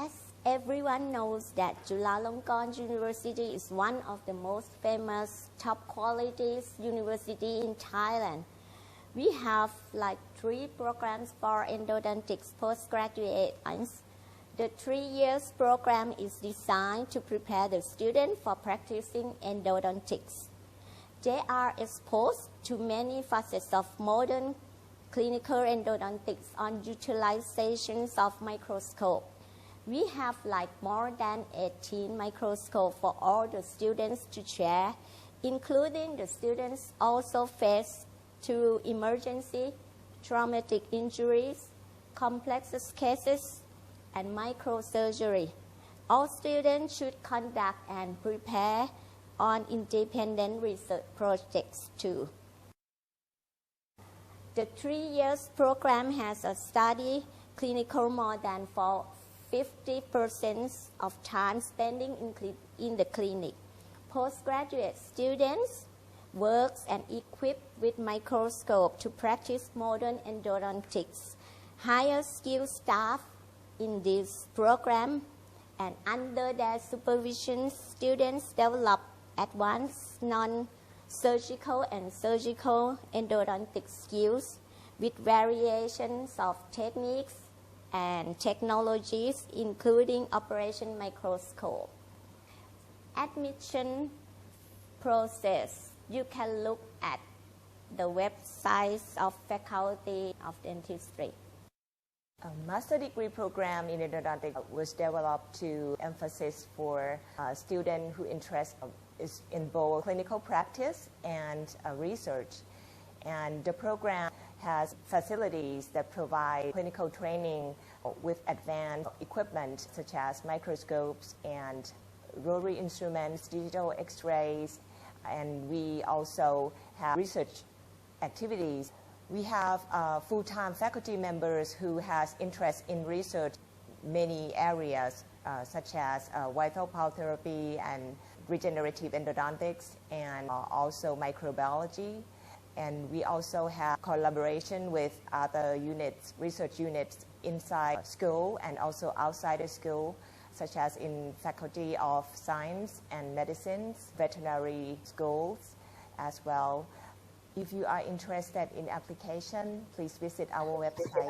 As everyone knows that Chulalongkorn University is one of the most famous top quality university in Thailand. We have like three programs for endodontics postgraduates. The three years program is designed to prepare the student for practicing endodontics. They are exposed to many facets of modern clinical endodontics on utilizations of microscope. We have like more than 18 microscope for all the students to share, including the students also face to emergency, traumatic injuries, complex cases, and microsurgery. All students should conduct and prepare on independent research projects too. The three years program has a study clinical more than 50% of time spending in, in the clinic. Postgraduate students works and equipped with microscope to practice modern endodontics. Higher skilled staff in this program and under their supervision, students develop advanced non-surgical and surgical endodontic skills with variations of techniques and technologies including operation microscope. Admission process, you can look at the websites of Faculty of Dentistry. A master degree program in endodontics was developed to emphasize for uh, students who interest uh, is in both clinical practice and uh, research. And the program has facilities that provide clinical training with advanced equipment such as microscopes and rotary instruments, digital x-rays, and we also have research activities we have uh, full-time faculty members who has interest in research many areas uh, such as uh, vital power therapy and regenerative endodontics and uh, also microbiology And we also have collaboration with other units, research units inside school and also outside the school, such as in Faculty of Science and Medicines, veterinary schools as well. If you are interested in application, please visit our website,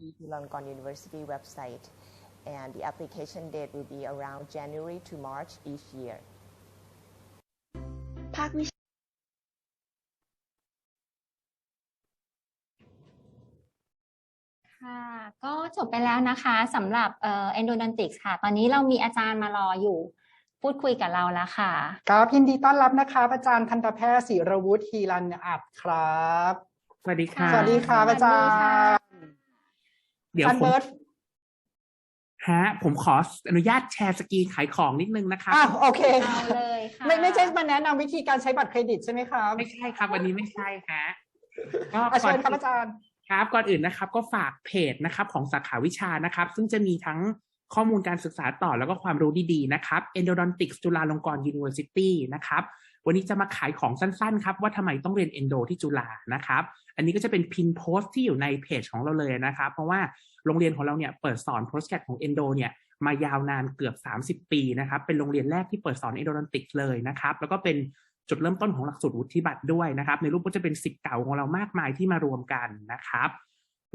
Chulalongkorn University website. And the application date will be around January to March each year. ภาควิ ค่ะก็จบไปแล้วนะคะสำหรับเอ่อ endodontics ค่ะ ตอนนี้เรามีอาจารย์มารออยู่ พูดคุยกับเราแล้วค่ะ ครับยินดีต้อนรับนะครับอาจารย์ทันตแพทย์ศิรวุฒิฮีรัญอัดครับ สวัสดีค่ะ สวัสดีครับอาจารสวัสดีค่ะย์เดี๋ยวอาจารย์ผมเบิร์ตฮะผมขออนุญาตแชร์สกรีนขายของนิดนึงนะครับอะโอเคเอาเลยค่ะไม่ไม่ใช่มาแนะนำวิธีการใช้บัตรเครดิตใช่ไหมครับ ไม่ใช่ครับ วันนี้ไม่ใช่ฮะก็อาก่อเชินญครับอาจารย์ ครับก่อนอื่นนะครับก็ฝากเพจนะครับของสาขาวิชานะครับ ซึ่งจะมีทั้งข้อมูลการศึกษาต่อแล้วก็ความรู้ดีๆนะครับ Endodontics จุฬาลงกรณ์ University นะครับวันนี้จะมาขายของสั้นๆครับว่าทำไมต้องเรียน Endo ที่จุฬานะครับ อันนี้ก็จะเป็นพินโพสที่อยู่ในเพจของเราเลยนะครับ เพราะว่าโรงเรียนของเราเนี่ยเปิดสอน postgrad ของ Endo เนี่ยมายาวนานเกือบ 30 ปีนะครับ เป็นโรงเรียนแรกที่เปิดสอน Endodontic เลยนะครับ แล้วก็เป็น จุดเริ่มต้นของหลักสูตรวุฒิบัตรด้วยนะครับ ในรูปก็จะเป็นสิทธิ์เก่าของเรามากมายที่มารวมกันนะครับ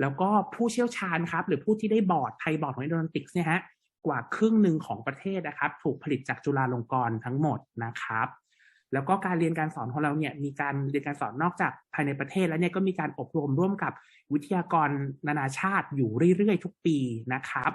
แล้วก็ผู้เชี่ยวชาญครับ หรือผู้ที่ได้บอร์ดไทยบอร์ดของ Endodontics เนี่ยฮะกว่าครึ่งหนึ่งของประเทศนะครับ ถูกผลิตจากจุฬาลงกรณ์ทั้งหมดนะครับ แล้วก็การเรียนการสอนของเราเนี่ยมีการเรียนการสอนนอกจากภายในประเทศแล้วเนี่ยก็มีการอบรมร่วมกับวิทยากรนานาชาติอยู่เรื่อยๆ ทุกปีนะครับ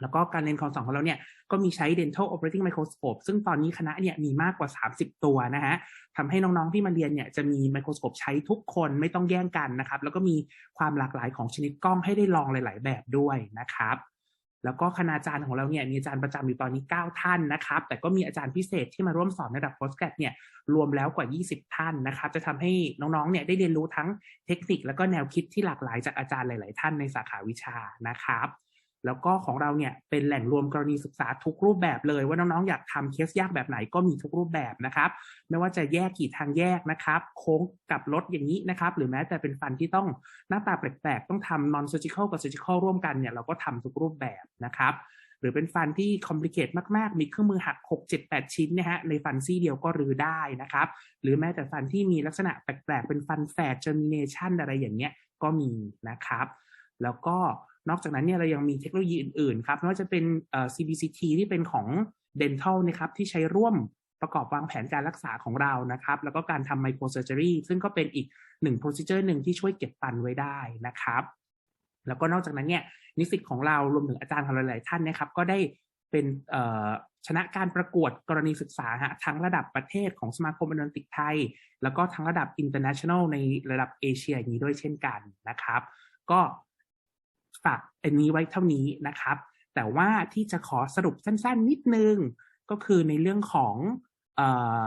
แล้วก็การเรียนการสอนของเราเนี่ยก็มีใช้ dental operating microscope ซึ่งตอนนี้คณะเนี่ยมีมากกว่า 30 ตัวนะฮะทำให้น้องๆที่มาเรียนเนี่ยจะมีไมโครสโคปใช้ทุกคนไม่ต้องแย่งกันนะครับ แล้วก็มีความหลากหลายของชนิดกล้องให้ได้ลองหลาย ๆ แบบด้วยนะครับแล้วก็คณาจารย์ของเราเนี่ยมีอาจารย์ประจำอยู่ตอนนี้ 9 ท่านนะครับ แต่ก็มีอาจารย์พิเศษที่มาร่วมสอนระดับ postgrad เนี่ยรวมแล้วกว่า 20 ท่านนะครับ จะทำให้น้องๆเนี่ยได้เรียนรู้ทั้งเทคนิค แล้วก็แนวคิดที่หลากหลายจากอาจารย์หลาย ๆ ท่านในสาขาวิชานะครับ แล้วก็ของเราเนี่ยเป็นแหล่งรวมกรณีศึกษาทุกรูปแบบเลย ว่าน้องๆอยากทำเคสยากแบบไหนก็มีทุกรูปแบบนะครับ ไม่ว่าจะแยกกี่ทางแยกนะครับ โค้งกับรถอย่างนี้นะครับ หรือแม้แต่เป็นฟันที่ต้องหน้าตาแปลกๆ ต้องทำ non surgical กับ surgical ร่วมกันเนี่ยเราก็ทำทุกรูปแบบนะครับหรือเป็นฟันที่ complicate มาก ๆ มีเครื่องมือหัก 6 7 8 ชิ้นนะฮะ ในฟันซี่เดียวก็รื้อได้นะครับ หรือแม้แต่ฟันที่มีลักษณะแปลก ๆ เป็นฟันแฝด germination อะไรอย่างเงี้ยก็มีนะครับ แล้วก็ นอกจากนั้นเนี่ยเรายังมีเทคโนโลยีอื่นๆครับไม่ว่าจะเป็นเอ่อ CBCT ที่เป็นของ dental นะครับที่ใช้ร่วมประกอบวางแผนการรักษาของเรานะครับ แล้วก็การทำ microsurgery ซึ่งก็เป็นอีกหนึ่ง procedure หนึ่งที่ช่วยเก็บฟันไว้ได้นะครับ แล้วก็นอกจากนั้นเนี่ยนิสิตของเรารวมถึงอาจารย์ของหลาย ๆ ท่านนะครับ ก็ได้เป็นเอ่อชนะการประกวดกรณีศึกษาฮะทั้งระดับประเทศของสมาคมอนาลิติกไทย แล้วก็ทั้งระดับ international ในระดับเอเชียอย่างนี้ด้วยเช่นกันนะครับ ก็ ฝากอันนี้ไว้เท่านี้นะครับ แต่ว่าที่จะขอสรุปสั้นๆ นิดนึง ก็คือในเรื่องของออ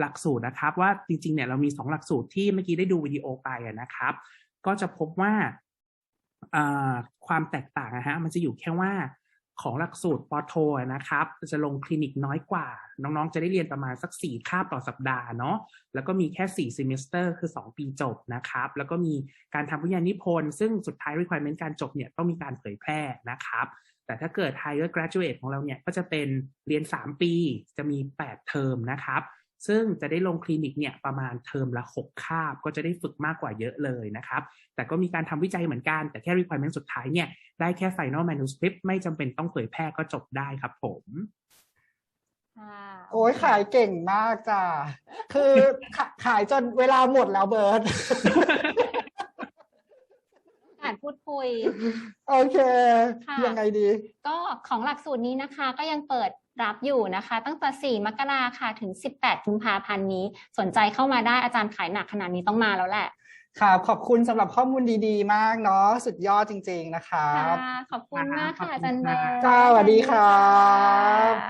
หลักสูตรนะครับว่าจริงๆเนี่ยเรามีสองหลักสูตรที่เมื่อกี้ได้ดูวิดีโอไปนะครับ ก็จะพบว่าความแตกต่างนะฮะมันจะอยู่แค่ว่า ของหลักสูตรปอโทนะครับ จะลงคลินิกน้อยกว่า น้องๆ จะได้เรียนประมาณสักสี่คาบต่อสัปดาห์เนาะแล้วก็มีแค่สี่ semester คือ 2 ปีจบนะครับ แล้วก็มีการทำวิทยานิพนธ์ซึ่งสุดท้าย requirement การจบเนี่ยต้องมีการเผยแพร่นะครับ แต่ถ้าเกิด higher graduate ของเราเนี่ยก็จะเป็นเรียน 3 ปีจะมี 8 เทอมนะครับ ซึ่งจะได้ลงคลินิกเนี่ยประมาณเทอมละ 6 คาบ ก็จะได้ฝึกมากกว่าเยอะเลยนะครับ แต่ก็มีการทำวิจัยเหมือนกัน แต่แค่ requirement สุดท้ายเนี่ย ได้แค่ final manuscript ไม่จำเป็นต้องเผยแพร่ก็จบได้ครับผมค่ะโอ้ยขายเก่งมากจ้ะ คือขะขายจนเวลาหมดแล้วเบิร์ตการพูดคุย โอเคค่ะยังไงดี ก็ของหลักสูตรนี้นะคะ ก็ยังเปิด รับอยู่นะคะ ตั้งแต่ 4 มกราค่ะถึง 18 กุมภาพันธ์นี้ สนใจเข้ามาได้อาจารย์ขายหนักขนาดนี้ต้องมาแล้วแหละครับขอบคุณสำหรับข้อมูลดีๆ มากเนาะสุดยอดจริง ๆ นะครับค่ะขอบคุณมากขอบค่ะคุณอาจารย์เบครับร์จ้าสวัสดีครับค่ะ